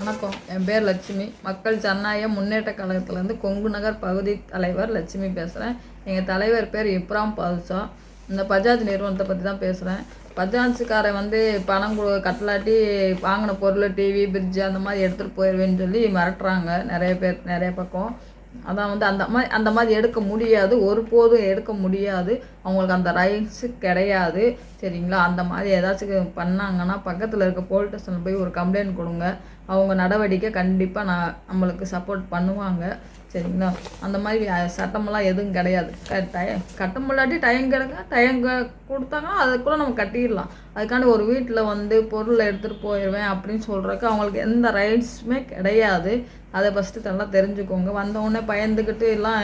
வணக்கம். என் பேர் லட்சுமி. மக்கள் ஜனநாயக முன்னேற்ற கழகத்திலேருந்து கொங்கு நகர் பகுதி தலைவர் லட்சுமி பேசுகிறேன் எங்கள் தலைவர் பேர் இப்ராம் பாதுஷா. இந்த பஜாஜ் நிறுவனத்தை பற்றி தான் பேசுகிறேன் பஜாஜ்காரன் வந்து பணம் கொடு கட்டலாட்டி வாங்கின பொருள் டிவி பிரிட்ஜு அந்த மாதிரி எடுத்துகிட்டு போயிடுவேன்னு சொல்லி மிரட்டுறாங்க. நிறைய பேர் நிறைய பக்கம். அதான் வந்து அந்த மாதிரி அந்த மாதிரி எடுக்க முடியாது. ஒருபோதும் எடுக்க முடியாது. அவங்களுக்கு அந்த ரைட்ஸு கிடையாது. சரிங்களா? அந்த மாதிரி ஏதாச்சும் பண்ணாங்கன்னா பக்கத்தில் இருக்க போலீஸ் ஸ்டேஷனில் போய் ஒரு கம்ப்ளைண்ட் கொடுங்க. அவங்க நடவடிக்கை கண்டிப்பாக நான் நம்மளுக்கு சப்போர்ட் பண்ணுவாங்க. சரிங்களா? அந்த மாதிரி சட்டமெல்லாம் எதுவும் கிடையாது. க கட்ட டைம் கிடங்க டைம் கொடுத்தாங்கன்னா கூட நம்ம கட்டிடலாம். அதுக்காண்டி ஒரு வீட்டில் வந்து பொருளை எடுத்துகிட்டு போயிடுவேன் அப்படின்னு சொல்கிறக்கு அவங்களுக்கு எந்த ரைட்ஸுமே கிடையாது. அதை ஃபஸ்ட்டு நல்லா தெரிஞ்சுக்கோங்க. வந்தவுடனே பயந்துக்கிட்டு எல்லாம்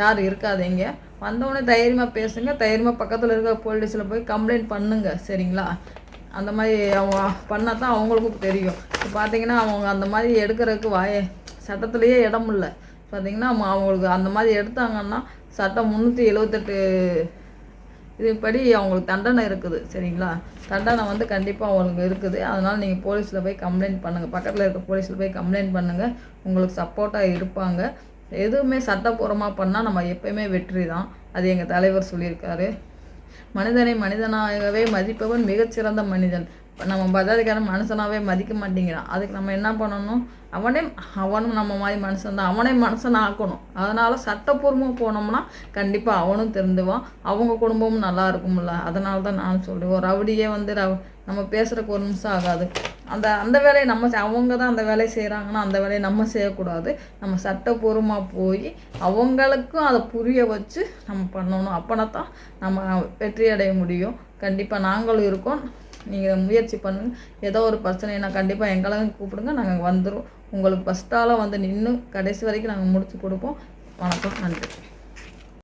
யாரும் இருக்காதீங்க. வந்தவுடனே தைரியமாக பேசுங்க. தைரியமாக பக்கத்தில் இருக்க போலீஸில் போய் கம்ப்ளைண்ட் பண்ணுங்க சரிங்களா? அந்த மாதிரி அவங்க பண்ணால் தான் அவங்களுக்கும் தெரியும். இப்போ பார்த்தீங்கன்னா அவங்க அந்த மாதிரி எடுக்கிறதுக்கு வாய சட்டத்துலேயே இடம் இல்லை. பார்த்தீங்கன்னா அவங்களுக்கு அந்த மாதிரி எடுத்தாங்கன்னா சட்டம் முந்நூற்றி எழுவத்தெட்டு இதுபடி அவங்களுக்கு தண்டனை இருக்குது சரிங்களா? தண்டனை வந்து கண்டிப்பாக அவங்களுக்கு இருக்குது. அதனால் நீங்கள் போலீஸில் போய் கம்ப்ளைண்ட் பண்ணுங்கள் பக்கத்தில் இருக்க போலீஸில் போய் கம்ப்ளைண்ட் பண்ணுங்கள் உங்களுக்கு சப்போர்ட்டாக இருப்பாங்க. எதுவுமே சட்டப்பூர்வமாக பண்ணால் நம்ம எப்பயுமே வெற்றி தான். அது எங்கள் தலைவர் சொல்லியிருக்காரு. மனிதனை மனிதனாகவே மதிப்பவன் மிகச்சிறந்த மனிதன். நம்ம பஜாஜ்காரன் மனுஷனாவே மதிக்க மாட்டேங்கிறான். அதுக்கு நம்ம என்ன பண்ணணும்? அவனே அவனும் நம்ம மாதிரி மனுஷன் தான் அவனே மனுஷன் ஆக்கணும். அதனால் சட்டப்பூர்வமாக போனோம்னா கண்டிப்பாக அவனும் திருந்துவான். அவங்க குடும்பமும் நல்லா இருக்கும்ல. அதனால தான் நான் சொல்லுவேன் ஒரு ரவுடியே வந்து ரவ நம்ம பேசுகிறக்கு ஒரு நிமிஷம் ஆகாது. அந்த அந்த வேலையை நம்ம அவங்க தான் அந்த வேலையை செய்கிறாங்கன்னா அந்த வேலையை நம்ம செய்யக்கூடாது. நம்ம சட்டப்பூர்வமாக போய் அவங்களுக்கும் அதை புரிய வச்சு நம்ம பண்ணணும். அப்போனா தான் நம்ம வெற்றி அடைய முடியும். கண்டிப்பாக நாங்களும் இருக்கோம். நீங்கள் முயற்சி பண்ணுங்கள் ஏதோ ஒரு பிரச்சனைனா கண்டிப்பாக எங்களையும் கூப்பிடுங்க. நாங்கள் வந்துடும் உங்களுக்கு ஃபஸ்ட்டால் வந்து நின்று கடைசி வரைக்கும் நாங்கள் முடிச்சு கொடுப்போம். வணக்கம். நன்றி.